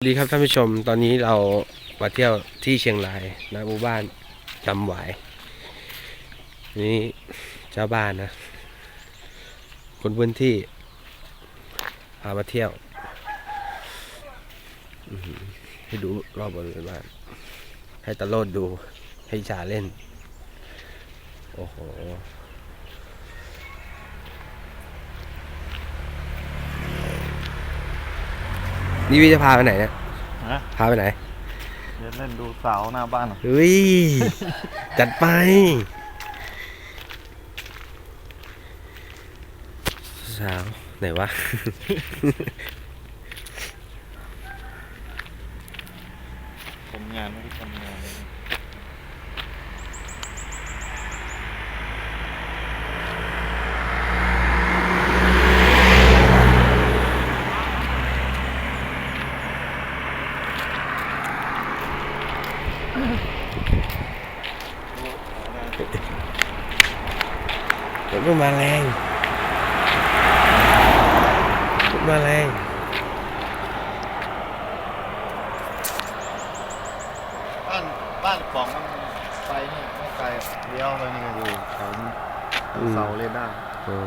สวัสดีครับท่านผู้ชมตอนนี้เรามาเที่ยวที่เชียงรายนะหมู่บ้านจำหวายนี่เจ้าบ้านนะ คนพื้นที่พามาเที่ยวให้ดูรอบบริเวณบ้าน ให้ตะโลดดูให้ชาเล่น โอ้โห นี่วิจะพาไปไหนเนี่ยฮะพาไปไหนเดี๋ยวเล่นดูเสาหน้าบ้านหน่อยเฮ้ย จัดไป สาว ไหนวะ ทำงานไม่ได้ทำงาน เลยโอ้เอาได้รถมันมาแรงรถมาแรงบ้านบ้านของมันไปนี่ไม่ไกลเลี้ยวไปนี่ก็อยู่แถวนี้เสาเรดาร์อ๋อ